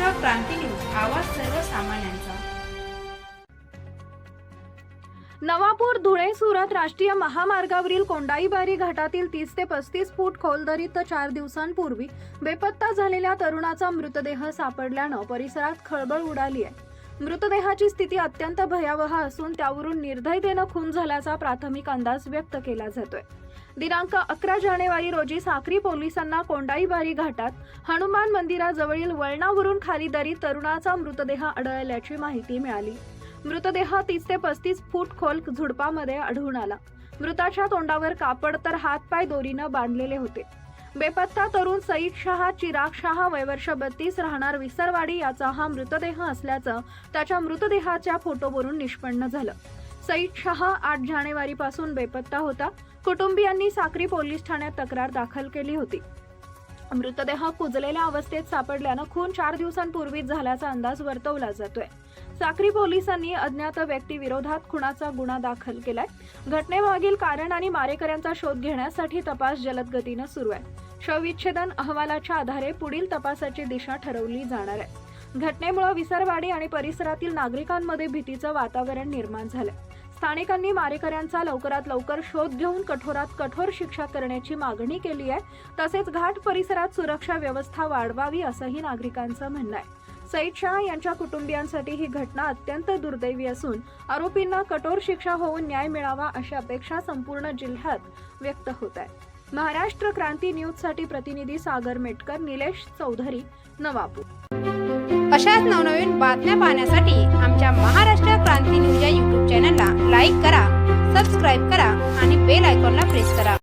Maharashtra Kranti news आवाज सर्वसामान्यांचा. नवापूर धुळे सुरत राष्ट्रीय महामार्गावरील कोंडाईबारी घाटातील तीस ते पस्तीस फूट खोल दरीत चार दिवसांपूर्वी बेपत्ता झालेल्या तरुणाचा मृतदेह सापडल्यानं परिसरात खळबळ उडाली आहे. मृतदेहाची स्थिती अत्यंत भयावह असून त्यावरून निर्दयतेनं खून झाल्याचा प्राथमिक अंदाज व्यक्त केला जातोय. दिनांक अकरा जानेवारी रोजी साक्री पोलिसांना कोंडाईबारी घाटात हनुमान मंदिराजवळील वळणावरून खाली दरी तरुणाचा मृतदेह आढळल्याची माहिती मिळाली. मृतदेह तीस ते पस्तीस फूट खोल झुडपामध्ये आढळून आला. मृताच्या तोंडावर कापड तर हातपाय दोरीनं बांधलेले होते. बेपत्ता तरुण सईद शहा चिराग शहा वयवर्ष बत्तीस राहणार विसरवाडी याचा हा मृतदेह असल्याचं त्याच्या मृतदेहाच्या फोटोवरून निष्पन्न झालं. सईद शहा आठ जानेवारीपासून बेपत्ता होता. कुटुंबियांनी साक्री पोलीस ठाण्यात तक्रार दाखल केली होती. मृतदेह कुजलेल्या अवस्थेत सापडल्यानं खून चार दिवसांपूर्वीच झाल्याचा अंदाज वर्तवला जातोय. साक्री पोलिसांनी अज्ञात व्यक्ती विरोधात खुनाचा गुन्हा दाखल केलाय. घटनेमागील कारण आणि मारेकऱ्यांचा शोध घेण्यासाठी तपास जलद गतीनं सुरू आहे. शवविच्छेदन अहवालाच्या आधारे पुढील तपासाची दिशा ठरवली जाणार आहे. घटनेमुळे विसरवाडी आणि परिसरातील नागरिकांमध्ये भीतीचं वातावरण निर्माण झालंय. स्थानिकांनी मारेकऱ्यांचा लवकरात लवकर शोध घेऊन कठोरात कठोर शिक्षा करण्याची मागणी केली आहे. तसेच घाट परिसरात सुरक्षा व्यवस्था वाढवावी असंही नागरिकांचं म्हणणं आहे. सईद शाह यांच्या कुटुंबियांसाठी ही घटना अत्यंत दुर्दैवी असून आरोपींना कठोर शिक्षा होऊन न्याय मिळावा अशी अपेक्षा संपूर्ण जिल्ह्यात व्यक्त होत आहे. महाराष्ट्र क्रांती न्यूजसाठी प्रतिनिधी सागर मेटकर निलेश चौधरी नवापूर. अशाच नवनवीन बातम्या पाहण्यासाठी आमच्या महाराष्ट्र क्रांती न्यूज या यूट्यूब चॅनलला लाईक करा सबस्क्राईब करा आणि बेल आयकॉनला प्रेस करा.